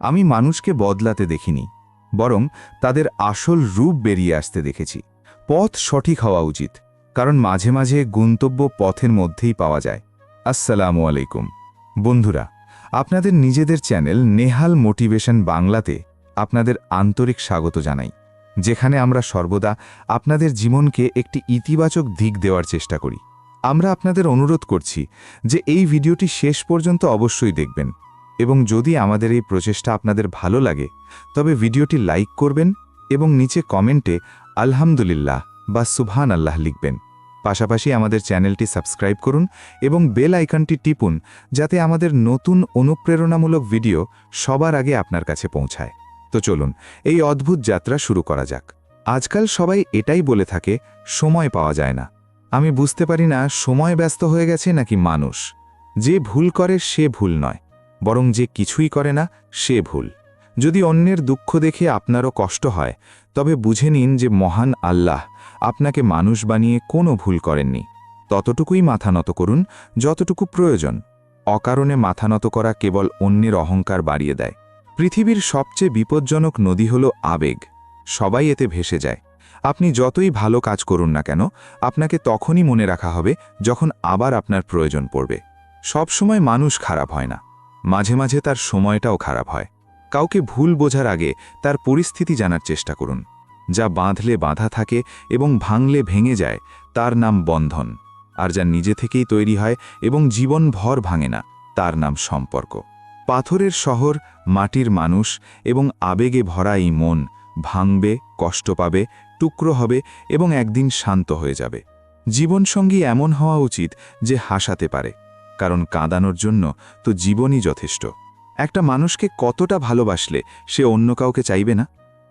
আমি মানুষকে বদলাতে দেখিনি, বরং তাদের আসল রূপ বেরিয়ে আসতে দেখেছি। পথ সঠিক হওয়া উচিত, কারণ মাঝে মাঝে গন্তব্য পথের মধ্যেই পাওয়া যায়। আসসালামু আলাইকুম। বন্ধুরা, আপনাদের নিজেদের চ্যানেল নেহাল মোটিভেশন বাংলাতে আপনাদের আন্তরিক স্বাগত জানাই, যেখানে আমরা সর্বদা আপনাদের জীবনকে একটি ইতিবাচক দিক দেওয়ার চেষ্টা করি। আমরা আপনাদের অনুরোধ করছি যে এই ভিডিওটি শেষ পর্যন্ত অবশ্যই দেখবেন। এবং যদি আমাদের এই প্রচেষ্টা আপনাদের ভালো লাগে, তবে ভিডিওটি লাইক করবেন এবং নিচে কমেন্টে আলহামদুলিল্লাহ বা সুবহান আল্লাহ লিখবেন। পাশাপাশি আমাদের চ্যানেলটি সাবস্ক্রাইব করুন এবং বেল আইকনটি টিপুন যাতে আমাদের নতুন অনুপ্রেরণামূলক ভিডিও সবার আগে আপনার কাছে পৌঁছায়। তো চলুন, এই অদ্ভুত যাত্রা শুরু করা যাক। আজকাল সবাই এটাই বলে থাকে, সময় পাওয়া যায় না। আমি বুঝতে পারি না, সময় ব্যস্ত হয়ে গেছে নাকি মানুষ। যে ভুল করে, সে ভুল নয়। বরং যে কিছুই করে না, সে ভুল। যদি অন্যের দুঃখ দেখে আপনারও কষ্ট হয়, তবে বুঝে নিন যে মহান আল্লাহ আপনাকে মানুষ বানিয়ে কোনো ভুল করেননি। ততটুকুই মাথা নত করুন, যতটুকু প্রয়োজন। অকারণে মাথা নত করা কেবল অন্যের অহংকার বাড়িয়ে দেয়। পৃথিবীর সবচেয়ে বিপজ্জনক নদী হল আবেগ। সবাই এতে ভেসে যায়। আপনি যতই ভালো কাজ করুন না কেন, আপনাকে তখনই মনে রাখা হবে যখন আবার আপনার প্রয়োজন পড়বে। সবসময় মানুষ খারাপ হয় না। মাঝে মাঝে তার সময়টাও খারাপ হয়। কাউকে ভুল বোঝার আগে তার পরিস্থিতি জানার চেষ্টা করুন। যা বাঁধলে বাঁধা থাকে এবং ভাঙলে ভেঙে যায়, তার নাম বন্ধন। আর যা নিজে থেকেই তৈরি হয় এবং জীবন ভর ভাঙে না, তার নাম সম্পর্ক। পাথরের শহর, মাটির মানুষ এবং আবেগে ভরা এই মন ভাঙবে, কষ্ট পাবে, টুকরো হবে এবং একদিন শান্ত হয়ে যাবে। জীবনসঙ্গী এমন হওয়া উচিত যে হাসাতে পারে। কারণ কাঁদানোর জন্য তো জীবনই যথেষ্ট। একটা মানুষকে কতটা ভালোবাসলে সে অন্য কাউকে চাইবে না?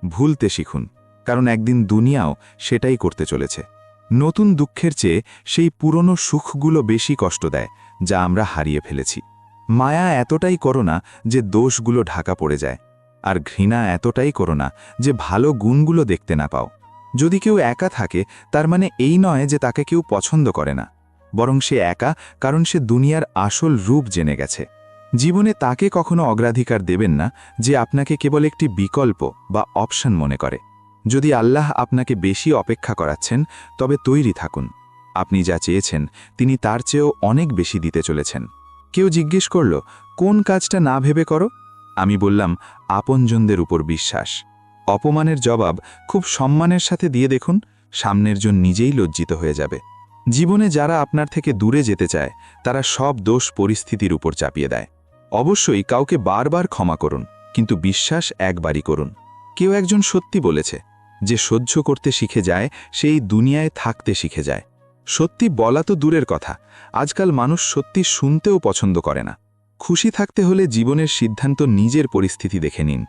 ভুলতে শিখুন, কারণ একদিন দুনিয়াও সেটাই করতে চলেছে। নতুন দুঃখের চেয়ে সেই পুরনো সুখগুলো বেশি কষ্ট দেয়, যা আমরা হারিয়ে ফেলেছি। মায়া এতটাই করো না যে দোষগুলো ঢাকা পড়ে যায়, আর ঘৃণা এতটাই করো না যে ভালো গুণগুলো দেখতে না পাও। যদি কেউ একা থাকে, তার মানে এই নয় যে তাকে কেউ পছন্দ করে না। বরং সে একা, কারণ সে দুনিয়ার আসল রূপ জেনে গেছে। জীবনে তাকে কখনো অগ্রাধিকার দেবেন না, যে আপনাকে কেবল একটি বিকল্প বা অপশন মনে করে। যদি আল্লাহ আপনাকে বেশি অপেক্ষা করাচ্ছেন, তবে তৈরি থাকুন। আপনি যা চেয়েছেন, তিনি তার চেয়েও অনেক বেশি দিতে চলেছেন। কেউ জিজ্ঞেস করল, কোন কাজটা না ভেবে করো? আমি বললাম, আপনজনদের উপর বিশ্বাস। অপমানের জবাব, খুব সম্মানের সাথে দিয়ে দেখুন, সামনের জন নিজেই লজ্জিত হয়ে যাবে। জীবনে যারা আপনার থেকে দূরে যেতে চায়, তারা সব দোষ পরিস্থিতির উপর চাপিয়ে দেয়। অবশ্যই কাউকে বারবার ক্ষমা করুন, কিন্তু বিশ্বাস একবারই করুন। কেউ একজন সত্যি বলেছে, যে সহ্য করতে শিখে যায়, সেই দুনিয়ায় থাকতে শিখে যায়। সত্যি বলা তো দূরের কথা, আজকাল মানুষ সত্যি শুনতেও পছন্দ করে না। খুশি থাকতে হলে জীবনের সিদ্ধান্ত নিজের পরিস্থিতি দেখে নিন।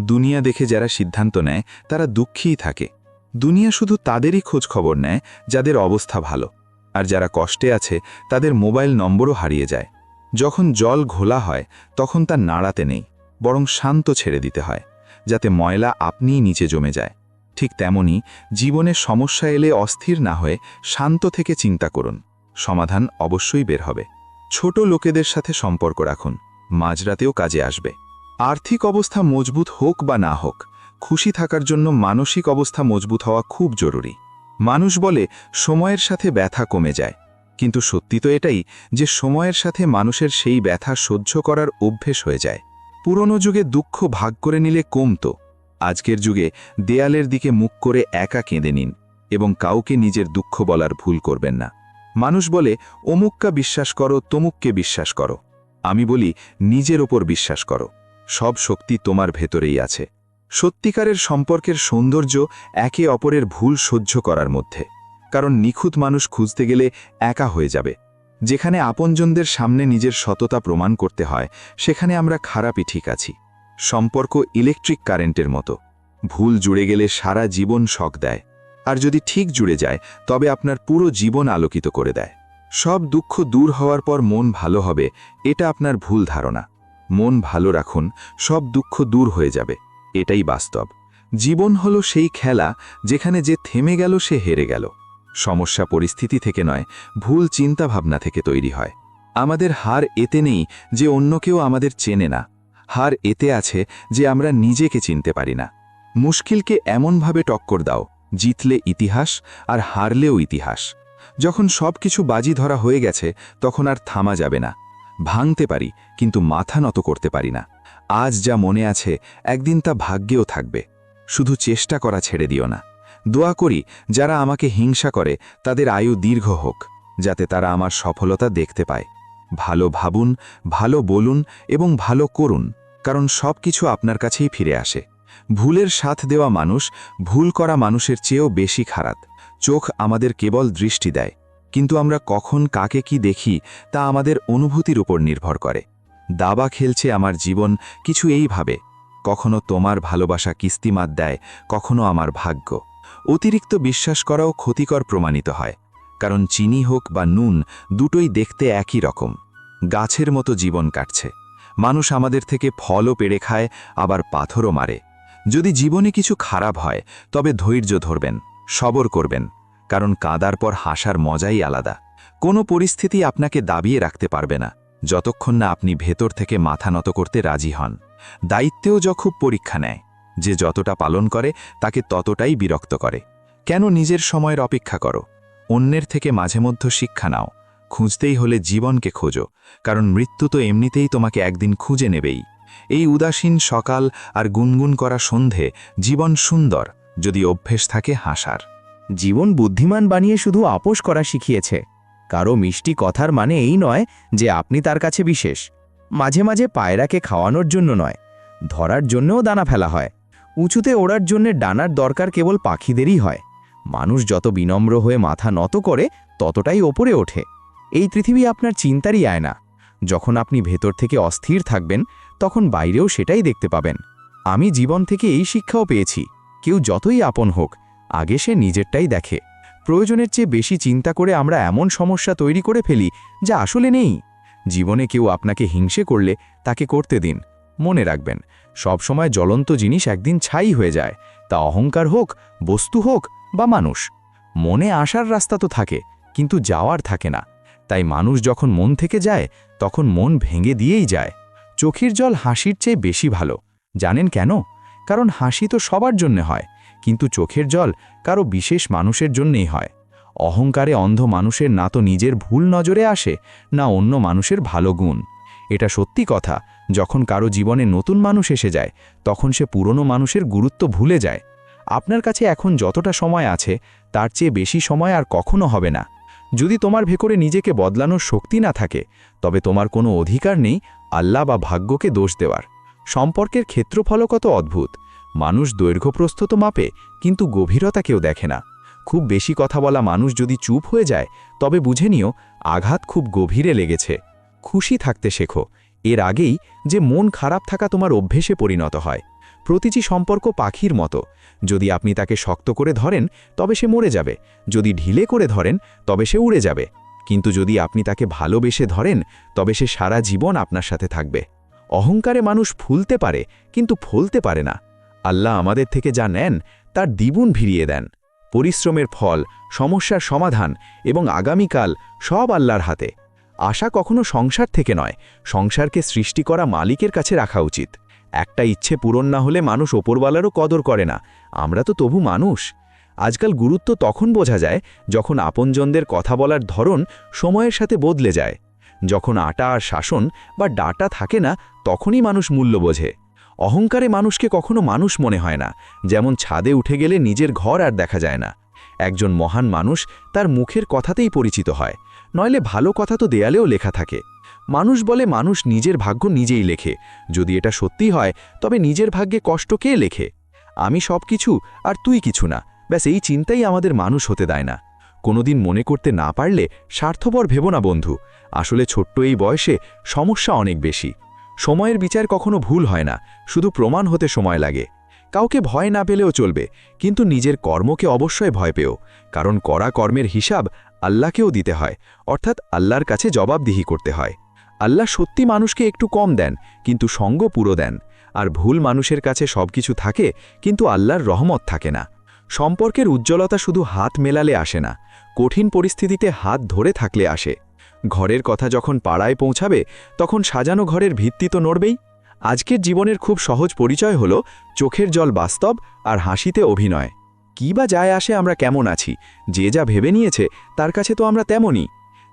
দুনিয়া দেখে যারা সিদ্ধান্ত নেয়, তারা দুঃখীই থাকে। দুনিয়া শুধু তাদেরই খোঁজ খবর নেয়, যাদের অবস্থা ভালো। আর যারা কষ্টে আছে, তাদের মোবাইল নম্বরও হারিয়ে যায়। যখন জল ঘোলা হয়, তখন তা নাড়াতে নেই, বরং শান্ত ছেড়ে দিতে হয়, যাতে ময়লা আপনিই নিচে জমে যায়। ঠিক তেমনি, জীবনে সমস্যা এলে অস্থির না হয়ে শান্ত থেকে চিন্তা করুন, সমাধান অবশ্যই বের হবে। ছোট লোকেদের সাথে সম্পর্ক রাখুন, মাঝরাতেও কাজে আসবে। আর্থিক অবস্থা মজবুত হোক বা না হোক, খুশি থাকার জন্য মানসিক অবস্থা মজবুত হওয়া খুব জরুরি। মানুষ বলে সময়ের সাথে ব্যথা কমে যায়। কিন্তু সত্যি তো এটাই যে সময়ের সাথে মানুষের সেই ব্যথা সহ্য করার অভ্যেস হয়ে যায়। পুরনো যুগে দুঃখ ভাগ করে নিলে কমত। আজকের যুগে দেয়ালের দিকে মুখ করে একা কেঁদে নিন এবং কাউকে নিজের দুঃখ বলার ভুল করবেন না। মানুষ বলে, অমুককা বিশ্বাস করো, তমুককে বিশ্বাস করো। আমি বলি, নিজের ওপর বিশ্বাস করো। সব শক্তি তোমার ভেতরেই আছে। সত্যিকারের সম্পর্কের সৌন্দর্য একে অপরের ভুল সহ্য করার মধ্যে, কারণ নিখুঁত মানুষ খুঁজতে গেলে একা হয়ে যাবে। যেখানে আপনজনদের সামনে নিজের সততা প্রমাণ করতে হয়, সেখানে আমরা খারাপই ঠিক আছি। সম্পর্ক ইলেকট্রিক কারেন্টের মতো। ভুল জুড়ে গেলে সারা জীবন শখ দেয়। আর যদি ঠিক জুড়ে যায়, তবে আপনার পুরো জীবন আলোকিত করে দেয়। সব দুঃখ দূর হওয়ার পর মন ভালো হবে, এটা আপনার ভুল ধারণা। মন ভালো রাখুন, সব দুঃখ দূর হয়ে যাবে। এটাই বাস্তব। জীবন হলো সেই খেলা যেখানে যে থেমে গেল সে হেরে গেল। সমস্যা পরিস্থিতি থেকে নয়, ভুল চিন্তাভাবনা থেকে তৈরি হয়। আমাদের হার এতে নেই যে অন্য কেউ আমাদের চেনে না। হার এতে আছে যে আমরা নিজেকে চিনতে পারি না। মুশকিলকে এমনভাবে টক্কর দাও, জিতলে ইতিহাস আর হারলেও ইতিহাস। যখন সব কিছু বাজি ধরা হয়ে গেছে, তখন আর থামা যাবে না। ভাঙতে পারি, কিন্তু মাথা নত করতে পারি না। আজ যা মনে আছে, একদিন তা ভাগ্যেও থাকবে। শুধু চেষ্টা করা ছেড়ে দিও না। দোয়া করি, যারা আমাকে হিংসা করে, তাদের আয়ু দীর্ঘ হোক, যাতে তারা আমার সফলতা দেখতে পায়। ভালো ভাবুন, ভালো বলুন এবং ভালো করুন, কারণ সব কিছু আপনার কাছেই ফিরে আসে। ভুলের সাথ দেওয়া মানুষ, ভুল করা মানুষের চেয়েও বেশি খারাপ। চোখ আমাদের কেবল দৃষ্টি দেয়, কিন্তু আমরা কখন কাকে কি দেখি, তা আমাদের অনুভূতির উপর নির্ভর করে। দাবা খেলছে আমার জীবন, কিছু এইভাবে কখনো তোমার ভালোবাসা কিস্তিমাত দেয়, কখনো আমার ভাগ্য। অতিরিক্ত বিশ্বাস করাও ক্ষতিকর প্রমাণিত হয়। কারণ চিনি হোক বা নুন, দুটোই দেখতে একই রকম। গাছের মতো জীবন কাটছে। মানুষ আমাদের থেকে ফলও পেড়ে খায়, আবার পাথরও মারে। যদি জীবনে কিছু খারাপ হয়, তবে ধৈর্য ধরবেন, সবর করবেন। কারণ কাদার পর হাসার মজাই আলাদা। কোনো পরিস্থিতি আপনাকে দাবিয়ে রাখতে পারবে না। যতক্ষণ না আপনি ভেতর থেকে মাথা নত করতে রাজি হন। দায়িত্বেও য খুব পরীক্ষা নেয়। যে যতটা পালন করে, তাকে ততটাই বিরক্ত করে। কেন নিজের সময়ের অপেক্ষা করো? অন্যের থেকে মাঝে মধ্যে শিক্ষা নাও। খুঁজতেই হলে জীবনকে খোঁজো, কারণ মৃত্যু তো এমনিতেই তোমাকে একদিন খুঁজে নেবেই। এই উদাসীন সকাল আর গুনগুন করা সন্ধে জীবন সুন্দর, যদি অভ্যেস থাকে হাসার। জীবন বুদ্ধিমান বানিয়ে শুধু আপোষ করা শিখিয়েছে। কারও মিষ্টি কথার মানে এই নয় যে আপনি তার কাছে বিশেষ। মাঝে মাঝে পায়রাকে খাওয়ানোর জন্য নয়, ধরার জন্যও দানা ফেলা হয়। উঁচুতে ওড়ার জন্য ডানার দরকার কেবল পাখিদেরই হয়। মানুষ যত বিনম্র হয়ে মাথা নত করে, ততটাই ওপরে ওঠে। এই পৃথিবী আপনার চিন্তারই আয়না। যখন আপনি ভেতর থেকে অস্থির থাকবেন, তখন বাইরেও সেটাই দেখতে পাবেন। আমি জীবন থেকে এই শিক্ষাও পেয়েছি, কেউ যতই আপন হোক, আগে সে নিজেরটাই দেখে। প্রয়োজনের চেয়ে বেশি চিন্তা করে আমরা এমন সমস্যা তৈরি করে ফেলি যা আসলে নেই। জীবনে কেউ আপনাকে হিংসে করলে তাকে করতে দিন। মনে রাখবেন, সবসময় জ্বলন্ত জিনিস একদিন ছাই হয়ে যায়। তা অহংকার হোক, বস্তু হোক বা মানুষ, মনে আসার রাস্তা তো থাকে, কিন্তু যাওয়ার থাকে না। তাই মানুষ যখন মন থেকে যায়, তখন মন ভেঙে দিয়েই যায়। চোখের জল হাসির চেয়ে বেশি ভালো। জানেন কেন? কারণ হাসি তো সবার জন্যে হয়, কিন্তু চোখের জল কারও বিশেষ মানুষের জন্যেই হয়। অহংকারে অন্ধ মানুষের না তো নিজের ভুল নজরে আসে, না অন্য মানুষের ভালো গুণ। এটা সত্যি কথা, যখন কারও জীবনে নতুন মানুষ এসে যায়, তখন সে পুরনো মানুষের গুরুত্ব ভুলে যায়। আপনার কাছে এখন যতটা সময় আছে, তার চেয়ে বেশি সময় আর কখনো হবে না। যদি তোমার ভেতরে নিজেকে বদলানোর শক্তি না থাকে, তবে তোমার কোনো অধিকার নেই আল্লাহ বা ভাগ্যকে দোষ দেওয়ার। সম্পর্কের ক্ষেত্রফলও কত অদ্ভুত। মানুষ দৈর্ঘ্যপ্রস্থ তো মাপে, কিন্তু গভীরতা কেউ দেখে না। খুব বেশি কথা বলা মানুষ যদি চুপ হয়ে যায়, তবে বুঝে নিও, আঘাত খুব গভীরে লেগেছে। খুশি থাকতে শেখো, এর আগেই যে মন খারাপ থাকা তোমার অভ্যেসে পরিণত হয়। প্রতিটি সম্পর্ক পাখির মতো। যদি আপনি তাকে শক্ত করে ধরেন, তবে সে মরে যাবে। যদি ঢিলে করে ধরেন, তবে সে উড়ে যাবে। কিন্তু যদি আপনি তাকে ভালোবেসে ধরেন, তবে সে সারা জীবন আপনার সাথে থাকবে। অহংকারে মানুষ ফুলতে পারে, কিন্তু ফলতে পারে না। আল্লাহ আমাদের থেকে যা নেন, তার দ্বিগুণ ভিড়িয়ে দেন। পরিশ্রমের ফল, সমস্যার সমাধান এবং আগামীকাল সব আল্লাহর হাতে। আশা কখনো সংসার থেকে নয়, সংসারকে সৃষ্টি করা মালিকের কাছে রাখা উচিত। একটা ইচ্ছে পূরণ না হলে মানুষ ওপরওয়ালারও কদর করে না, আমরা তো তবু মানুষ। আজকাল গুরুত্ব তখন বোঝা যায় যখন আপনজনদের কথা বলার ধরন সময়ের সাথে বদলে যায়। যখন আটা আর শাসন বা ডাটা থাকে না, তখনই মানুষ মূল্য বোঝে। অহংকারে মানুষকে কখনো মানুষ মনে হয় না, যেমন ছাদে উঠে গেলে নিজের ঘর আর দেখা যায় না। একজন মহান মানুষ তার মুখের কথাতেই পরিচিত হয়, নইলে ভালো কথা তো দেয়ালেও লেখা থাকে। মানুষ বলে মানুষ নিজের ভাগ্য নিজেই লেখে, যদি এটা সত্যি হয়, তবে নিজের ভাগ্যে কষ্ট কে লেখে? আমি সব কিছু আর তুই কিছু না, ব্যাস এই চিন্তাই আমাদের মানুষ হতে দেয় না। কোনোদিন মনে করতে না পারলে স্বার্থপর ভেব না বন্ধু, আসলে ছোট্ট এই বয়সে সমস্যা অনেক বেশি। সময়ের বিচার কখনো ভুল হয় না, শুধু প্রমাণ হতে সময় লাগে। কাউকে ভয় না পেলেও চলবে, কিন্তু নিজের কর্মকে অবশ্যই ভয় পেও, কারণ করা কর্মের হিসাব আল্লাহকেও দিতে হয়, অর্থাৎ আল্লাহর কাছে জবাবদিহি করতে হয়। আল্লাহ সত্যি মানুষকে একটু কম দেন, কিন্তু সঙ্গ পুরো দেন, আর ভুল মানুষের কাছে সবকিছু থাকে, কিন্তু আল্লাহর রহমত থাকে না। সম্পর্কের উজ্জ্বলতা শুধু হাত মেলালে আসে না, কঠিন পরিস্থিতিতে হাত ধরে থাকলে আসে। ঘরের কথা যখন পাড়ায় পৌঁছাবে, তখন সাজানো ঘরের ভিত্তি তো নড়বেই। আজকের জীবনের খুব সহজ পরিচয় হলো, চোখের জল বাস্তব আর হাসিতে অভিনয়। কী বা যায় আসে আমরা কেমন আছি, যে যা ভেবে নিয়েছে, তার কাছে তো আমরা তেমনই।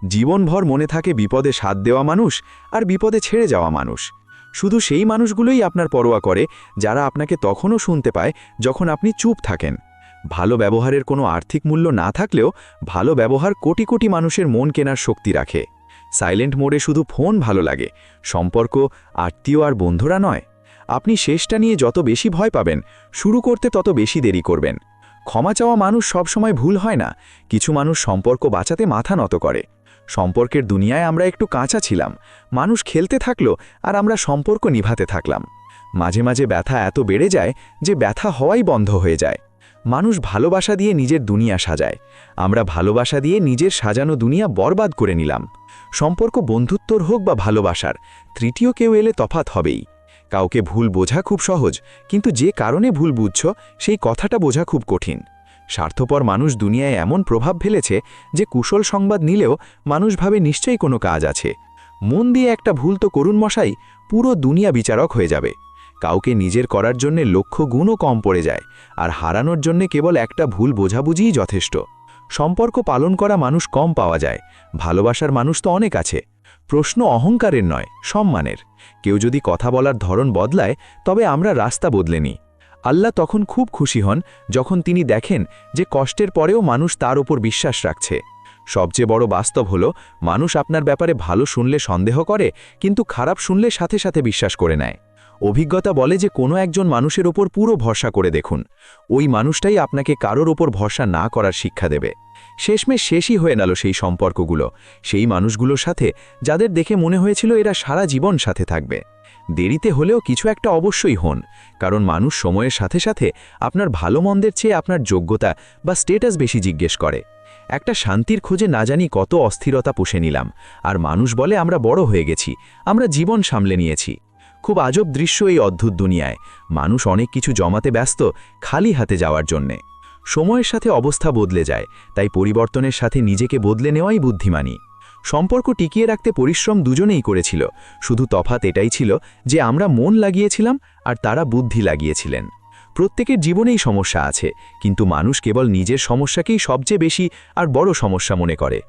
জীবনভর মনে থাকে বিপদে সাথ দেওয়া মানুষ আর বিপদে ছেড়ে যাওয়া মানুষ। শুধু সেই মানুষগুলোই আপনার পরোয়া করে, যারা আপনাকে তখনও শুনতে পায় যখন আপনি চুপ থাকেন। ভালো ব্যবহারের কোনো আর্থিক মূল্য না থাকলেও ভালো ব্যবহার কোটি কোটি মানুষের মন কেনার শক্তি রাখে। সাইলেন্ট মোডে শুধু ফোন ভালো লাগে, সম্পর্ক, আত্মীয় আর বন্ধুরা নয়। আপনি শেষটা নিয়ে যত বেশি ভয় পাবেন, শুরু করতে তত বেশি দেরি করবেন। ক্ষমা চাওয়া মানুষ সবসময় ভুল হয় না, কিছু মানুষ সম্পর্ক বাঁচাতে মাথা নত করে। সম্পর্কের দুনিয়ায় আমরা একটু কাঁচা ছিলাম, মানুষ খেলতে থাকল আর আমরা সম্পর্ক নিভাতে থাকলাম। মাঝে মাঝে ব্যথা এত বেড়ে যায় যে ব্যথা হওয়াই বন্ধ হয়ে যায়। মানুষ ভালোবাসা দিয়ে নিজের দুনিয়া সাজায়। আমরা ভালোবাসা দিয়ে নিজের সাজানো দুনিয়া বরবাদ করে নিলাম। সম্পর্ক বন্ধুত্বর হোক বা ভালোবাসার, তৃতীয় কেউ এলে তফাত হবেই। কাউকে ভুল বোঝা খুব সহজ, কিন্তু যে কারণে ভুল বুঝছ, সেই কথাটা বোঝা খুব কঠিন। স্বার্থপর মানুষ দুনিয়ায় এমন প্রভাব ফেলেছে যে কুশল সংবাদ নিলেও মানুষ ভাবে নিশ্চয়ই কোনো কাজ আছে। মন দিয়ে একটা ভুল তো করুন মশাই, পুরো দুনিয়া বিচারক হয়ে যাবে। কাউকে নিজের করার জন্যে লক্ষ্য গুণও কম পড়ে যায়, আর হারানোর জন্যে কেবল একটা ভুল বোঝাবুঝিই যথেষ্ট। সম্পর্ক পালন করা মানুষ কম পাওয়া যায়, ভালোবাসার মানুষ তো অনেক আছে। প্রশ্ন অহংকারের নয়, সম্মানের। কেউ যদি কথা বলার ধরন বদলায়, তবে আমরা রাস্তা বদলে নিই। আল্লাহ তখন খুব খুশি হন যখন তিনি দেখেন যে কষ্টের পরেও মানুষ তার ওপর বিশ্বাস রাখছে। সবচেয়ে বড় বাস্তব হল, মানুষ আপনার ব্যাপারে ভালো শুনলে সন্দেহ করে, কিন্তু খারাপ শুনলে সাথে সাথে বিশ্বাস করে নেয়। অভিজ্ঞতা বলে যে কোনো একজন মানুষের ওপর পুরো ভরসা করে দেখুন। ওই মানুষটাই আপনাকে কারোর ওপর ভরসা না করার শিক্ষা দেবে। শেষমেশ শেষই হয়ে গেল সেই সম্পর্কগুলো, সেই মানুষগুলোর সাথে যাদের দেখে মনে হয়েছিল এরা সারা জীবন সাথে থাকবে। দেরিতে হলেও কিছু একটা অবশ্যই হন, কারণ মানুষ সময়ের সাথে সাথে আপনার ভালো মন্দের চেয়ে আপনার যোগ্যতা বা স্টেটাস বেশি জিজ্ঞেস করে। একটা শান্তির খোঁজে না জানি কত অস্থিরতা পুষে নিলাম, আর মানুষ বলে আমরা বড় হয়ে গেছি, আমরা জীবন সামলে নিয়েছি। খুব আজব দৃশ্য এই অদ্ভুত দুনিয়ায়। মানুষ অনেক কিছু জমাতে ব্যস্ত খালি হাতে যাওয়ার জন্যে। সময়ের সাথে অবস্থা বদলে যায়, তাই পরিবর্তনের সাথে নিজেকে বদলে নেওয়াই বুদ্ধিমানী সম্পর্ক টিকিয়ে রাখতে পরিশ্রম দুজনেই করেছিল, শুধু তফাত এটাই ছিল যে আমরা মন লাগিয়েছিলাম আর তারা বুদ্ধি লাগিয়েছিলেন। প্রত্যেকের জীবনেই সমস্যা আছে, কিন্তু মানুষ কেবল নিজের সমস্যাকেই সবচেয়ে বেশি আর বড় সমস্যা মনে করে।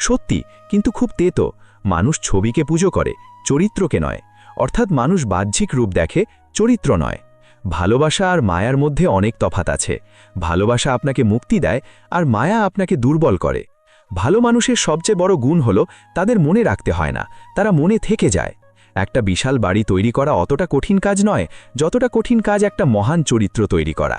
সত্যি, কিন্তু খুব তেতো, মানুষ ছবিকে পুজো করে, চরিত্রকে নয়। অর্থাৎ মানুষ বাহ্যিক রূপ দেখে, চরিত্র নয়। ভালোবাসা আর মায়ার মধ্যে অনেক তফাত আছে। ভালোবাসা আপনাকে মুক্তি দেয় আর মায়া আপনাকে দুর্বল করে। ভালো মানুষের সবচেয়ে বড় গুণ হল তাদের মনে রাখতে হয় না, তারা মনে থেকে যায়। একটা বিশাল বাড়ি তৈরি করা অতটা কঠিন কাজ নয়, যতটা কঠিন কাজ একটা মহান চরিত্র তৈরি করা।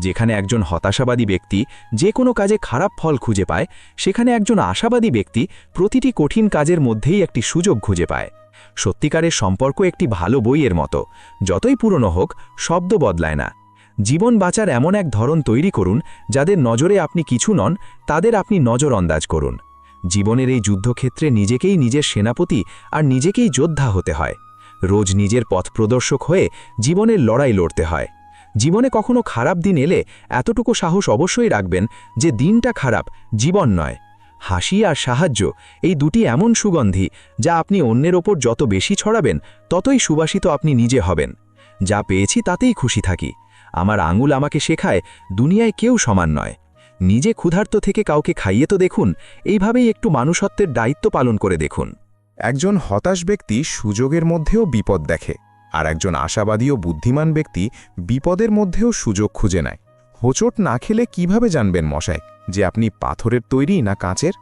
যেখানে একজন হতাশাবাদী ব্যক্তি যে কোনো কাজে খারাপ ফল খুঁজে পায়, সেখানে একজন আশাবাদী ব্যক্তি প্রতিটি কঠিন কাজের মধ্যেই একটি সুযোগ খুঁজে পায়। সত্যিকারের সম্পর্ক একটি ভালো বইয়ের মতো। যতই পুরনো হোক, শব্দ বদলায় না। জীবন বাঁচার এমন এক ধরন তৈরি করুন, যাদের নজরে আপনি কিছু নন, তাদের আপনি নজর আন্দাজ করুন। জীবনের এই যুদ্ধক্ষেত্রে নিজেকেই নিজের সেনাপতি আর নিজেকেই যোদ্ধা হতে হয়। রোজ নিজের পথ প্রদর্শক হয়ে জীবনের লড়াই লড়তে হয়। জীবনে কখনো খারাপ দিন এলে এতটুকু সাহস অবশ্যই রাখবেন যে দিনটা খারাপ, জীবন নয়। হাসি আর সাহায্য, এই দুটি এমন সুগন্ধি যা আপনি অন্যের ওপর যত বেশি ছড়াবেন, ততই সুবাসিত আপনি নিজে হবেন। যা পেয়েছি তাতেই খুশি থাকি। আমার আঙুল আমাকে শেখায়, দুনিয়ায় কেউ সমান নয়। নিজে ক্ষুধার্ত থেকে কাউকে খাইয়ে তো দেখুন, এইভাবেই একটু মানুষত্বের দায়িত্ব পালন করে দেখুন। একজন হতাশ ব্যক্তি সুযোগের মধ্যেও বিপদ দেখে। আর একজন আশাবাদী ও বুদ্ধিমান ব্যক্তি বিপদের মধ্যেও সুযোগ খুঁজে নেয়। হোঁচট না খেলে কীভাবে জানবেন মশাই, যে আপনি পাথরের তৈরি না কাঁচের?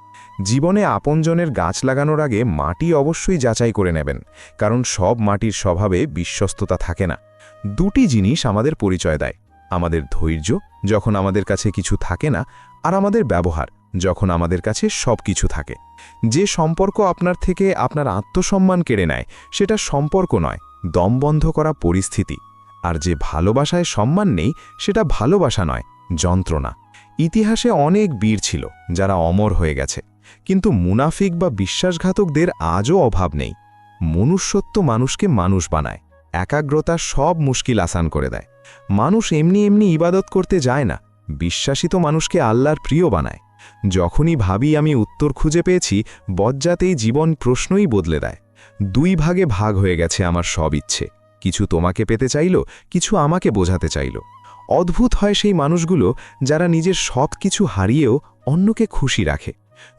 জীবনে আপনজনের গাছ লাগানোর আগে মাটি অবশ্যই যাচাই করে নেবেন, কারণ সব মাটির স্বভাবে বিশ্বস্ততা থাকে না। দুটি জিনিস আমাদের পরিচয় দেয়, আমাদের ধৈর্য, যখন আমাদের কাছে কিছু থাকে না, আর আমাদের ব্যবহার, যখন আমাদের কাছে সব কিছু থাকে। যে সম্পর্ক আপনার থেকে আপনার আত্মসম্মান কেড়ে নেয়, সেটা সম্পর্ক নয় দম বন্ধ করা পরিস্থিতি, আর যে ভালোবাসায় সম্মান নেই, সেটা ভালোবাসা নয়, যন্ত্রণা। ইতিহাসে অনেক বীর ছিল, যারা অমর হয়ে গেছে। কিন্তু মুনাফিক বা বিশ্বাসঘাতকদের আজও অভাব নেই। মনুষ্যত্ব মানুষকে মানুষ বানায়, একাগ্রতা সব মুশকিল আসান করে দেয়। মানুষ এমনি এমনি ইবাদত করতে যায় না, বিশ্বাসিত মানুষকে আল্লাহর প্রিয় বানায়। যখনই ভাবি আমি উত্তর খুঁজে পেয়েছি বজ্জাতেই জীবন প্রশ্নই বদলে দেয়। দুই ভাগে ভাগ হয়ে গেছে আমার সব ইচ্ছে। কিছু তোমাকে পেতে চাইল, কিছু আমাকে বোঝাতে চাইল। অদ্ভুত হয় সেই মানুষগুলো যারা নিজের সব কিছু হারিয়েও অন্যকে খুশি রাখে।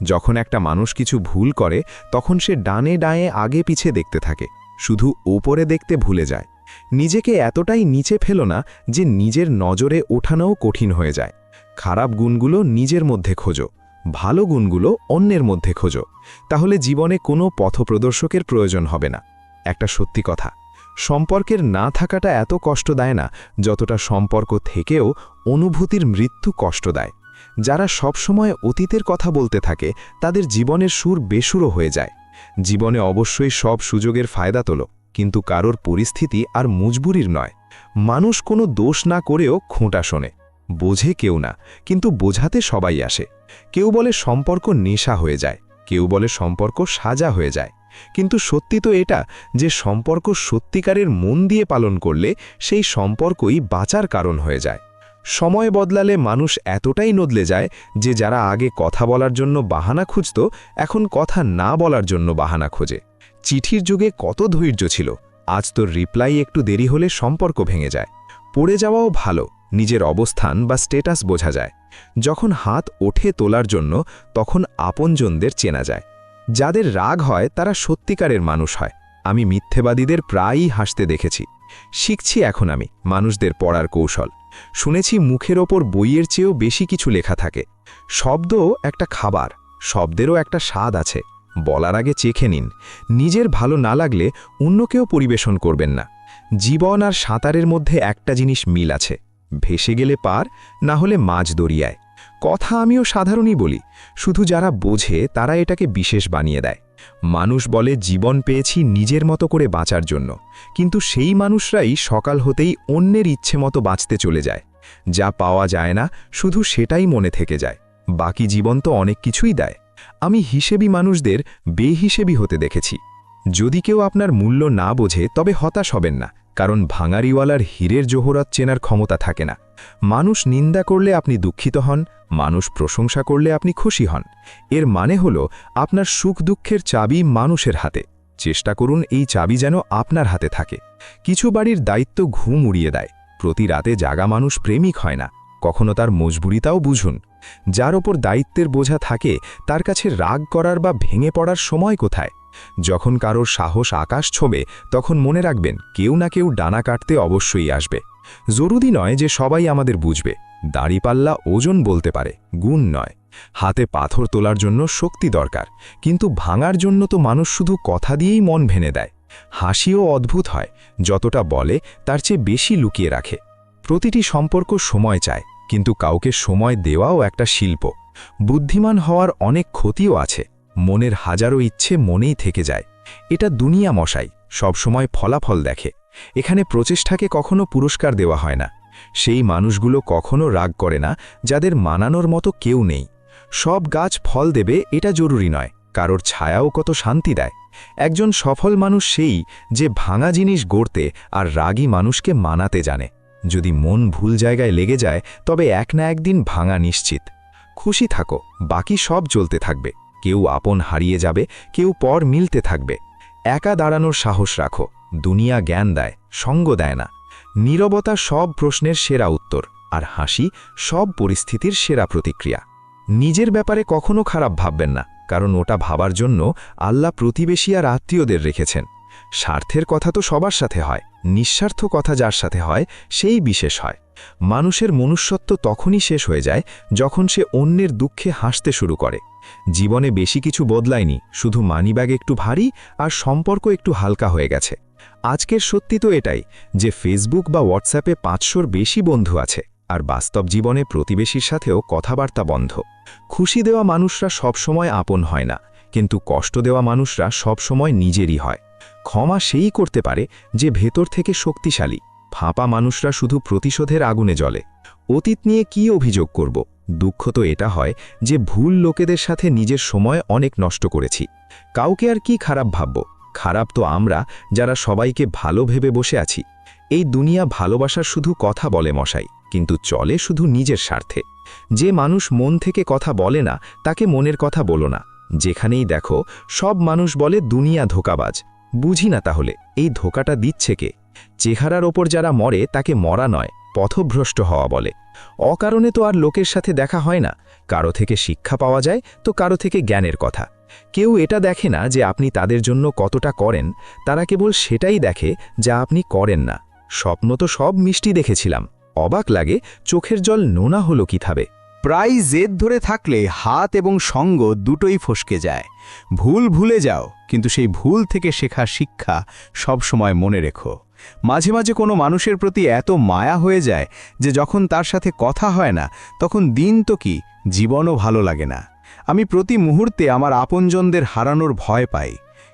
যখন একটা মানুষ কিছু ভুল করে, তখন সে ডানে ডায়ে আগে পিছে দেখতে থাকে, শুধু ওপরে দেখতে ভুলে যায়। নিজেকে এতটাই নিচে ফেলো না যে নিজের নজরে ওঠানোও কঠিন হয়ে যায়। খারাপ গুণগুলো নিজের মধ্যে খোঁজো। ভালো গুণগুলো অন্যের মধ্যে খোঁজো, তাহলে জীবনে কোনো পথপ্রদর্শকের প্রয়োজন হবে না। একটা সত্যি কথা, সম্পর্কের না থাকাটা এত কষ্ট দেয় না, যতটা সম্পর্ক থেকেও অনুভূতির মৃত্যু কষ্ট দেয়। যারা সবসময় অতীতের কথা বলতে থাকে, তাদের জীবনের সুর বেসুরো হয়ে যায়। জীবনে অবশ্যই সব সুযোগের ফায়দা তোলো, কিন্তু কারোর পরিস্থিতি আর মজবুরির নয়। মানুষ কোনো দোষ না করেও খোঁটা শোনে। বোঝে কেউ না, কিন্তু বোঝাতে সবাই আসে। কেউ বলে সম্পর্ক নেশা হয়ে যায়, কেউ বলে সম্পর্ক সাজা হয়ে যায়। কিন্তু সত্যি তো এটা যে সম্পর্ক সত্যিকারের মন দিয়ে পালন করলে সেই সম্পর্কই বাঁচার কারণ হয়ে যায়। সময় বদলালে মানুষ এতটাই নদলে যায় যে যারা আগে কথা বলার জন্য বাহানা খুঁজত, এখন কথা না বলার জন্য বাহানা খোঁজে। চিঠির যুগে কত ধৈর্য ছিল, আজ তোর রিপ্লাই একটু দেরি হলে সম্পর্ক ভেঙে যায়। পড়ে যাওয়াও ভালো নিজের অবস্থান বা স্টেটাস বোঝা যায়। যখন হাত ওঠে তোলার জন্য, তখন আপনজনদের চেনা যায়। যাদের রাগ হয়, তারা সত্যিকারের মানুষ হয়। আমি মিথ্যেবাদীদের প্রায়ই হাসতে দেখেছি। শিখছি এখন আমি মানুষদের পড়ার কৌশল। শুনেছি মুখের ওপর বইয়ের চেয়েও বেশি কিছু লেখা থাকে। শব্দও একটা খাবার, শব্দেরও একটা স্বাদ আছে। বলার আগে চেখে নিন। নিজের ভালো না লাগলে অন্যকেও পরিবেশন করবেন না। জীবন আর সাঁতারের মধ্যে একটা জিনিস মিল আছে। ভেসে গেলে পার, না হলে মাছ দরিয়ায়। কথা আমিও সাধারণই বলি, শুধু যারা বোঝে তারা এটাকে বিশেষ বানিয়ে দেয়। মানুষ বলে জীবন পেয়েছি নিজের মতো করে বাঁচার জন্য, কিন্তু সেই মানুষরাই সকাল হতেই অন্যের ইচ্ছে মতো বাঁচতে চলে যায়। যা পাওয়া যায় না, শুধু সেটাই মনে থেকে যায়, বাকি জীবন তো অনেক কিছুই দেয়। আমি হিসেবি মানুষদের বেহিসেবি হতে দেখেছি। যদি কেউ আপনার মূল্য না বোঝে, তবে হতাশ হবেন না। কারণ ভাঙারিওয়ালার হীরের জোহরত চেনার ক্ষমতা থাকে না। মানুষ নিন্দা করলে আপনি দুঃখিত হন, মানুষ প্রশংসা করলে আপনি খুশি হন। এর মানে হল, আপনার সুখ দুঃখের চাবি মানুষের হাতে। চেষ্টা করুন এই চাবি যেন আপনার হাতে থাকে। কিছু বাড়ির দায়িত্ব ঘুম উড়িয়ে দেয়। প্রতি রাতে জাগা মানুষ প্রেমিক হয় না। কখনো তার মজবুরিতাও বুঝুন। যার ওপর দায়িত্বের বোঝা থাকে, তার কাছে রাগ করার বা ভেঙে পড়ার সময় কোথায়? যখন কারোর সাহস আকাশ ছোবে, তখন মনে রাখবেন কেউ না কেউ ডানা কাটতে অবশ্যই আসবে। জরুরি নয় যে সবাই আমাদের বুঝবে। দাড়িপাল্লা ওজন বলতে পারে, গুণ নয়। হাতে পাথর তোলার জন্য শক্তি দরকার, কিন্তু ভাঙার জন্য তো মানুষ শুধু কথা দিয়েই মন ভেনে দেয়। হাসিও অদ্ভুত হয়, যতটা বলে তার চেয়ে বেশি লুকিয়ে রাখে। প্রতিটি সম্পর্ক সময় চায়, কিন্তু কাউকে সময় দেওয়াও একটা শিল্প। বুদ্ধিমান হওয়ার অনেক ক্ষতিও আছে। মনের হাজারো ইচ্ছে মনেই থেকে যায়। এটা দুনিয়া মশাই, সবসময় ফলাফল দেখে। এখানে প্রচেষ্টাকে কখনো পুরস্কার দেওয়া হয় না। সেই মানুষগুলো কখনো রাগ করে না, যাদের মানানোর মতো কেউ নেই। সব গাছ ফল দেবে, এটা জরুরি নয়। কারোর ছায়াও কত শান্তি দেয়। একজন সফল মানুষ সেই যে ভাঙা জিনিস গড়তে আর রাগী মানুষকে মানাতে জানে। যদি মন ভুল জায়গায় লেগে যায়, তবে এক না একদিন ভাঙা নিশ্চিত। খুশি থাকো, বাকি সব চলতে থাকবে। কেউ আপন হারিয়ে যাবে, কেউ পর মিলতে থাকবে। একা দাঁড়ানোর সাহস রাখো, দুনিয়া জ্ঞান দেয়, সঙ্গ দেয় না। নীরবতা সব প্রশ্নের সেরা উত্তর, আর হাসি সব পরিস্থিতির সেরা প্রতিক্রিয়া। নিজের ব্যাপারে কখনো খারাপ ভাববেন না, কারণ ওটা ভাবার জন্য আল্লাহ প্রতিবেশী আর আত্মীয়দের রেখেছেন। স্বার্থের কথা তো সবার সাথে হয়, নিঃস্বার্থ কথা যার সাথে হয়, সেই বিশেষ হয়। মানুষের মনুষ্যত্ব তখনই শেষ হয়ে যায় যখন সে অন্যের দুঃখে হাসতে শুরু করে। জীবনে বেশি কিছু বদলায়নি, শুধু মানিব্যাগ একটু ভারী আর সম্পর্ক একটু হালকা হয়ে গেছে। আজকের সত্যি তো এটাই যে ফেসবুক বা হোয়াটসঅ্যাপে পাঁচশোর বেশি বন্ধু আছে আর বাস্তব জীবনে প্রতিবেশীর সাথেও কথাবার্তা বন্ধ। খুশি দেওয়া মানুষরা সবসময় আপন হয় না, কিন্তু কষ্ট দেওয়া মানুষরা সবসময় নিজেরই হয়। ক্ষমা সেই করতে পারে যে ভেতর থেকে শক্তিশালী। ফাঁপা মানুষরা শুধু প্রতিশোধের আগুনে জ্বলে। অতীত নিয়ে কি অভিযোগ করব? দুঃখ তো এটা হয় যে ভুল লোকেদের সাথে নিজের সময় অনেক নষ্ট করেছি। কাউকে আর কি খারাপ ভাবব? খারাপ তো আমরা, যারা সবাইকে ভালো ভেবে বসে আছি। এই দুনিয়া ভালোবাসার শুধু কথা বলে মশাই, কিন্তু চলে শুধু নিজের স্বার্থে। যে মানুষ মন থেকে কথা বলে না, তাকে মনের কথা বলো না। যেখানেই দেখো, সব মানুষ বলে দুনিয়া ধোকাবাজ। বুঝি না তাহলে, এই ধোকাটা দিচ্ছে কে? চেহারার ওপর যারা মরে, তাকে মরা নয়, পথভ্রষ্ট হওয়া বলে। অকারণে তো আর লোকের সাথে দেখা হয় না। কারও থেকে শিক্ষা পাওয়া যায়, তো কারও থেকে জ্ঞানের কথা। কেউ এটা দেখে না যে আপনি তাদের জন্য কতটা করেন, তারা কেবল সেটাই দেখে যা আপনি করেন না। স্বপ্ন তো সব মিষ্টি দেখেছিলাম। অবাক লাগে, চোখের জল নোনা হলো কীভাবে? প্রায় জেদ ধরে থাকলে হাত এবং সঙ্গ দুটোই ফসকে যায়। ভুল ভুলে যাও, কিন্তু সেই ভুল থেকে শেখা শিক্ষা সব সময় মনে রেখো। মাঝে মাঝে কোনো মানুষের প্রতি এত মায়া হয়ে যায় যে যখন তার সাথে কথা হয় না, তখন দিন তো কি, জীবনও ভালো লাগে না। আমি প্রতি মুহূর্তে আমার আপনজনদের হারানোর ভয় পাই।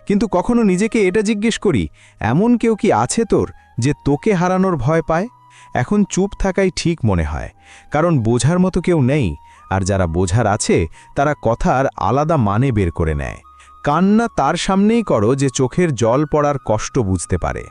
কিন্তু কখনো নিজেকে এটা জিজ্ঞেস করি, এমন কেউ কি আছে তোর, যে তোকে হারানোর ভয় পায়? এখন চুপ থাকাই ঠিক মনে হয়, কারণ বোঝার মতো কেউ নেই, আর যারা বোঝার আছে, তারা কথার আলাদা মানে বের করে নেয়। কান্না তার সামনেই করো যে চোখের জল পড়ার কষ্ট বুঝতে পারে।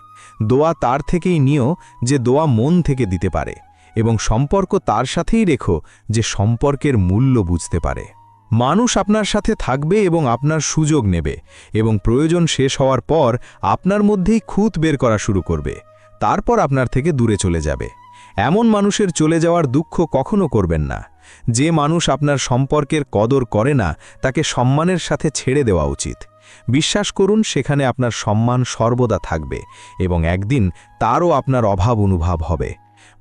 দোয়া তার থেকেই নিও যে দোয়া মন থেকে দিতে পারে, এবং সম্পর্ক তার সাথেই রেখো যে সম্পর্কের মূল্য বুঝতে পারে। মানুষ আপনার সাথে থাকবে এবং আপনার সুযোগ নেবে, এবং প্রয়োজন শেষ হওয়ার পর আপনার মধ্যেই খুঁত বের করা শুরু করবে। তারপর আপনার থেকে দূরে চলে যাবে। এমন মানুষের চলে যাওয়ার দুঃখ কখনো করবেন না। যে মানুষ আপনার সম্পর্কের কদর করে না, তাকে সম্মানের সাথে ছেড়ে দেওয়া উচিত। বিশ্বাস করুন, সেখানে আপনার সম্মান সর্বদা থাকবে এবং একদিন তারও আপনার অভাব অনুভব হবে।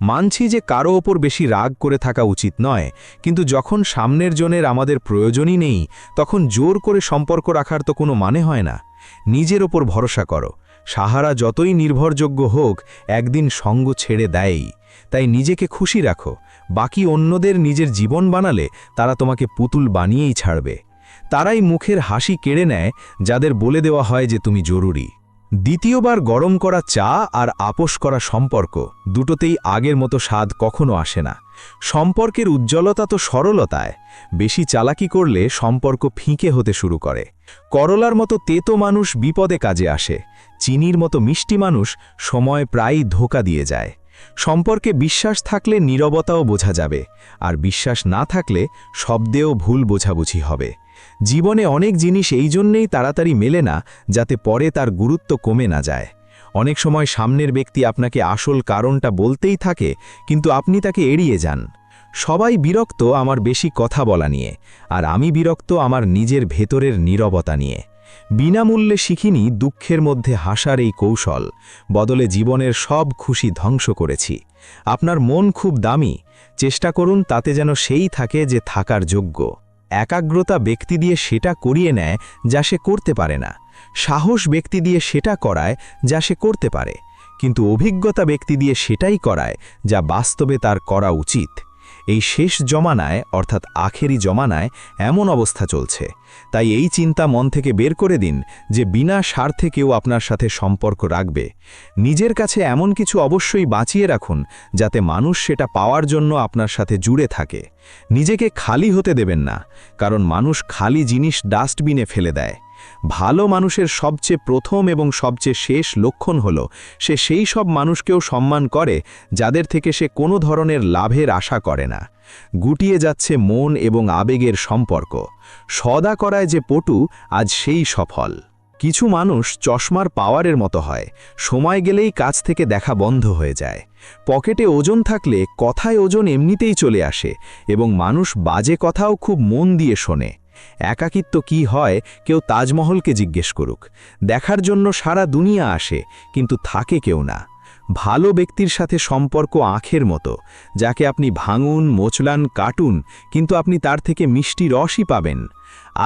মানছি যে কারও ওপর বেশি রাগ করে থাকা উচিত নয়, কিন্তু যখন সামনের জনের আমাদের প্রয়োজনই নেই, তখন জোর করে সম্পর্ক রাখার তো কোনো মানে হয় না। নিজের ওপর ভরসা করো। সাহারা যতই নির্ভরযোগ্য হোক, একদিন সঙ্গ ছেড়ে দেয়ই। তাই নিজেকে খুশি রাখো। বাকি অন্যদের নিজের জীবন বানালে তারা তোমাকে পুতুল বানিয়েই ছাড়বে। তারাই মুখের হাসি কেড়ে নেয়, যাদের বলে দেওয়া হয় যে তুমি জরুরি। দ্বিতীয়বার গরম করা চা আর আপোষ করা সম্পর্ক দুটোতেই আগের মতো স্বাদ কখনো আসে না। সম্পর্কের উজ্জ্বলতা তো সরলতায়, বেশি চালাকি করলে সম্পর্ক ফিঁকে হতে শুরু করে। করলার মতো তেতো মানুষ বিপদে কাজে আসে। চিনির মতো মিষ্টি মানুষ সময় প্রায়ই ধোকা দিয়ে যায়। সম্পর্কে বিশ্বাস থাকলে নীরবতাও বোঝা যাবে, আর বিশ্বাস না থাকলে শব্দেও ভুল বোঝাবুঝি হবে। জীবনে অনেক জিনিস এই জন্যেই তাড়াতাড়ি মেলে না, যাতে পরে তার গুরুত্ব কমে না যায়। অনেক সময় সামনের ব্যক্তি আপনাকে আসল কারণটা বলতেই থাকে, কিন্তু আপনি তাকে এড়িয়ে যান। সবাই বিরক্ত আমার বেশি কথা বলা নিয়ে, আর আমি বিরক্ত আমার নিজের ভেতরের নীরবতা নিয়ে। বিনামূল্যে শিখিনি দুঃখের মধ্যে হাসার এই কৌশল, বদলে জীবনের সব খুশি ধ্বংস করেছি। আপনার মন খুব দামি, চেষ্টা করুন তাতে যেন সেই থাকে যে থাকার যোগ্য। একাগ্রতা ব্যক্তি দিয়ে সেটা করিয়ে নেয় যা সে করতে পারে না। সাহস ব্যক্তি দিয়ে সেটা করায় যা সে করতে পারে। কিন্তু অভিজ্ঞতা ব্যক্তি দিয়ে সেটাই করায় যা বাস্তবে তার করা উচিত। এই শেষ জমানায়, অর্থাৎ আখেরি জমানায়, এমন অবস্থা চলছে। তাই এই চিন্তা মন থেকে বের করে দিন যে বিনা স্বার্থে কেউ আপনার সাথে সম্পর্ক রাখবে। নিজের কাছে এমন কিছু অবশ্যই বাঁচিয়ে রাখুন, যাতে মানুষ সেটা পাওয়ার জন্য আপনার সাথে জুড়ে থাকে। নিজেকে খালি হতে দেবেন না, কারণ মানুষ খালি জিনিস ডাস্টবিনে ফেলে দেয়। ভালো মানুষের সবচেয়ে প্রথম এবং সবচেয়ে শেষ লক্ষণ হল, সে সেই সব মানুষকেও সম্মান করে যাদের থেকে সে কোনো ধরনের লাভের আশা করে না। গুটিয়ে যাচ্ছে মন এবং আবেগের সম্পর্ক। সদা করায় যে পটু, আজ সেই সফল। কিছু মানুষ চশমার পাওয়ারের মতো হয়, সময় গেলেই কাছ থেকে দেখা বন্ধ হয়ে যায়। পকেটে ওজন থাকলে কথায় ওজন এমনিতেই চলে আসে এবং মানুষ বাজে কথাও খুব মন দিয়ে শোনে। একাকিত্ব কি হয়, কেউ তাজমহলকে জিজ্ঞেস করুক। দেখার জন্য সারা দুনিয়া আসে, কিন্তু থাকে কেউ না। ভালো ব্যক্তির সাথে সম্পর্ক আখের মতো, যাকে আপনি ভাঙুন, মোচলান, কাটুন, কিন্তু আপনি তার থেকে মিষ্টি রসই পাবেন।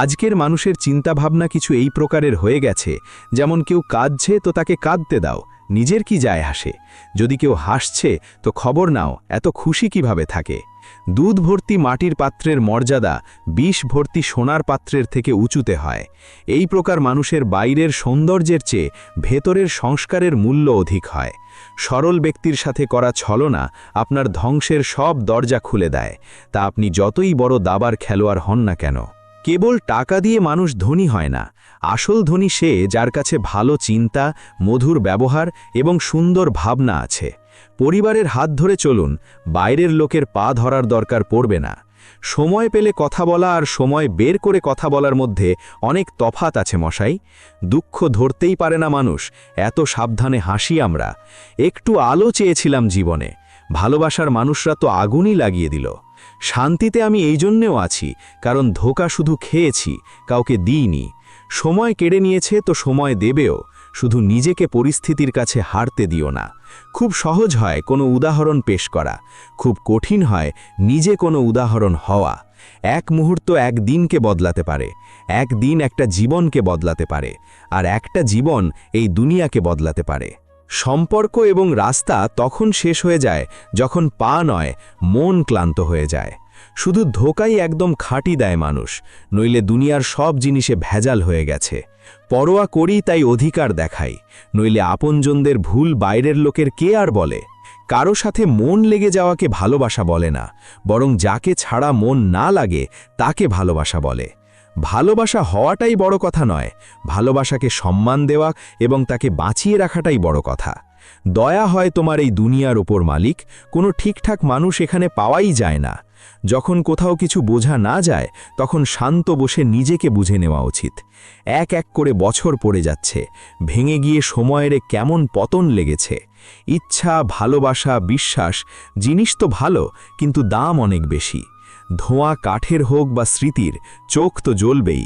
আজকের মানুষের চিন্তাভাবনা কিছু এই প্রকারের হয়ে গেছে, যেমন কেউ কাঁদছে তো তাকে কাঁদতে দাও নিজের কি যায় হাসে? যদি কেউ হাসছে, তো খবর নাও, এত খুশি কীভাবে থাকে? দুধ ভর্তি মাটির পাত্রের মর্যাদা বিষ ভর্তি সোনার পাত্রের থেকে উঁচুতে হয়। এই প্রকার মানুষের বাইরের সৌন্দর্যের চেয়ে ভেতরের সংস্কারের মূল্য অধিক হয়। সরল ব্যক্তির সাথে করা ছলনা আপনার ধ্বংসের সব দরজা খুলে দেয়। তা আপনি যতই বড় দাবার খেলোয়াড় হন না কেন। কেবল টাকা দিয়ে মানুষ ধনী হয় না। আসল ধনী সে যার কাছে ভালো চিন্তা, মধুর ব্যবহার এবং সুন্দর ভাবনা আছে। পরিবারের হাত ধরে চলুন, বাইরের লোকের পা ধরার দরকার পড়বে না। সময় পেলে কথা বলা আর সময় বের করে কথা বলার মধ্যে অনেক তফাত আছে মশাই। দুঃখ ধরতেই পারে না মানুষ, এত সাবধানে হাসি আমরা। একটু আলো চেয়েছিলাম জীবনে। ভালোবাসার মানুষরা তো আগুনই লাগিয়ে দিল। শান্তিতে আমি এই জন্যেও আছি, কারণ ধোকা শুধু খেয়েছি, কাউকে দিইনি। সময় কেড়ে নিয়েছে তো সময় দেবেও, শুধু নিজেকে পরিস্থিতির কাছে হারতে দিও না। খুব সহজ হয় কোনো উদাহরণ পেশ করা, খুব কঠিন হয় নিজে কোনো উদাহরণ হওয়া। এক মুহূর্ত এক দিনকে বদলাতে পারে, এক দিন একটা জীবনকে বদলাতে পারে, আর একটা জীবন এই দুনিয়াকে বদলাতে পারে। সম্পর্ক এবং রাস্তা তখন শেষ হয়ে যায় যখন পা নয়, মন ক্লান্ত হয়ে যায়। শুধু ধোকাই একদম খাঁটি দেয় মানুষ, নইলে দুনিয়ার সব জিনিসে ভেজাল হয়ে গেছে। পরোয়া করি তাই অধিকার দেখাই, নইলে আপনজনদের ভুল বাইরের লোকের কে আর বলে? কারও সাথে মন লেগে যাওয়াকে ভালোবাসা বলে না, বরং যাকে ছাড়া মন না লাগে তাকে ভালোবাসা বলে। ভালোবাসা হওয়াটাই বড় কথা নয়। ভালোবাসাকে সম্মান দেওয়া এবং তাকে বাঁচিয়ে রাখাটাই বড় কথা। দয়া হয় তোমার এই দুনিয়ার ওপর মালিক, কোনো ঠিকঠাক মানুষ এখানে পাওয়াই যায় না। যখন কোথাও কিছু বোঝা না যায়, তখন শান্ত বসে নিজেকে বুঝে নেওয়া উচিত। এক এক করে বছর পড়ে যাচ্ছে, ভেঙে গিয়ে সময়ের কেমন পতন লেগেছে। ইচ্ছা, ভালোবাসা, বিশ্বাস, জিনিস তো ভালো, কিন্তু দাম অনেক বেশি। ধোঁয়া কাঠের হোক বা স্মৃতির, চোখ তো জ্বলবেই।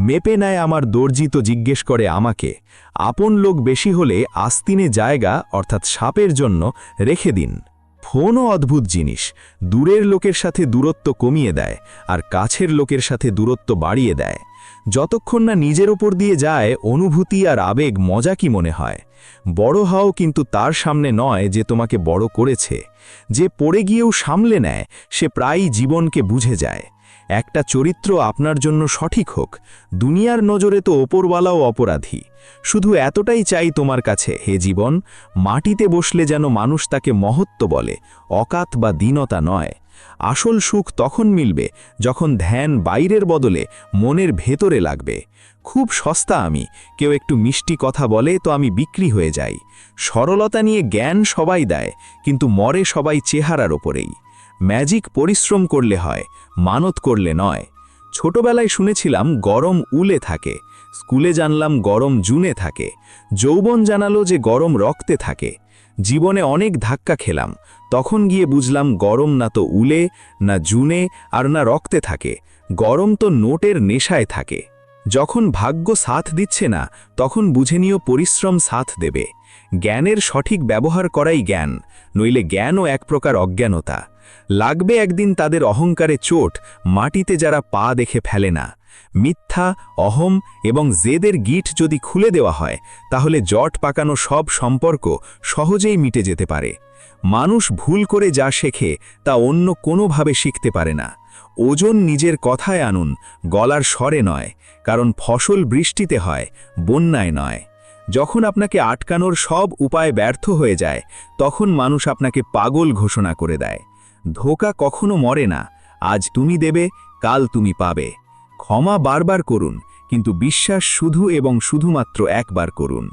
মেপে নেয় আমার দর্জি তো জিজ্ঞেস করে আমাকে, আপন লোক বেশি হলে আস্তিনে জায়গা, অর্থাৎ সাপের জন্য, রেখে দিন। ফোনও অদ্ভুত জিনিস, দূরের লোকের সাথে দূরত্ব কমিয়ে দেয়, আর কাছের লোকের সাথে দূরত্ব বাড়িয়ে দেয়। যতক্ষণ না নিজের ওপর দিয়ে যায়, অনুভূতি আর আবেগ মজা কি মনে হয়? বড় হও কিন্তু তার সামনে নয় যে তোমাকে বড় করেছে। যে পড়ে গিয়েও সামলে নেয়, সে প্রায়ই জীবনকে বুঝে যায়। একটা চরিত্র আপনার জন্য সঠিক হোক, দুনিয়ার নজরে তো ওপরওয়ালাও অপরাধী। শুধু এতটাই চাই তোমার কাছে, হে জীবন, মাটিতে বসলে যেন মানুষ তাকে মহত্ব বলে, অকাত বা দীনতা নয়। আসল সুখ তখন মিলবে যখন ধ্যান বাইরের বদলে মনের ভেতরে লাগবে। খুব সস্তা আমি। কেউ একটু মিষ্টি কথা বলে তো আমি বিক্রি হয়ে যাই। সরলতা নিয়ে জ্ঞান সবাই দেয়, কিন্তু মরে সবাই চেহারার ওপরেই। ম্যাজিক পরিশ্রম করলে হয়, মানত করলে নয়। ছোটবেলায় শুনেছিলাম গরম উলে থাকে, স্কুলে জানলাম গরম জুনে থাকে, যৌবন জানালো যে গরম রক্তে থাকে। জীবনে অনেক ধাক্কা খেলাম, তখন গিয়ে বুঝলাম গরম না তো উলে, না জুনে, আর না রক্তে থাকে। গরম তো নোটের নেশায় থাকে। যখন ভাগ্য সাথ দিচ্ছে না, তখন বুঝে পরিশ্রম সাথ দেবে। জ্ঞানের সঠিক ব্যবহার করাই জ্ঞান, নইলে জ্ঞানও এক প্রকার অজ্ঞানতা। লাগবে একদিন তাদের অহংকারে চোট, মাটিতে যারা পা দেখে ফেলে না। মিথ্যা, অহম এবং জেদের গিট যদি খুলে দেওয়া হয়, তাহলে জট পাকানো সব সম্পর্ক সহজেই মিটে যেতে পারে। মানুষ ভুল করে যা শেখে, তা অন্য কোনোভাবে শিখতে পারে না। ওজন নিজের কথায় আনুন, গলার স্বরে নয়, কারণ ফসল বৃষ্টিতে হয়, বন্যায় নয়। যখন আপনাকে আটকানোর সব উপায় ব্যর্থ হয়ে যায়, তখন মানুষ আপনাকে পাগল ঘোষণা করে দেয়। ধোকা কখনো মরে না, আজ তুমি দেবে, কাল তুমি পাবে। ক্ষমা বারবার করুন, কিন্তু বিশ্বাস শুধু এবং শুধুমাত্র একবার করুন।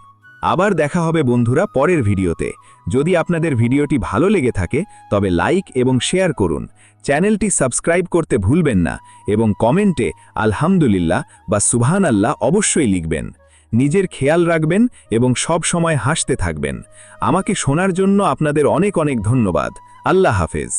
আবার দেখা হবে বন্ধুরা পরের ভিডিওতে। যদি আপনাদের ভিডিওটি ভালো লেগে থাকে, তবে লাইক এবং শেয়ার করুন। চ্যানেলটি সাবস্ক্রাইব করতে ভুলবেন না এবং কমেন্টে আলহামদুলিল্লাহ বা সুবহান আল্লাহ অবশ্যই লিখবেন। নিজের খেয়াল রাখবেন এবং সব সময় হাসতে থাকবেন। আমাকে শোনার জন্য আপনাদের অনেক অনেক ধন্যবাদ। আল্লাহ হাফেজ।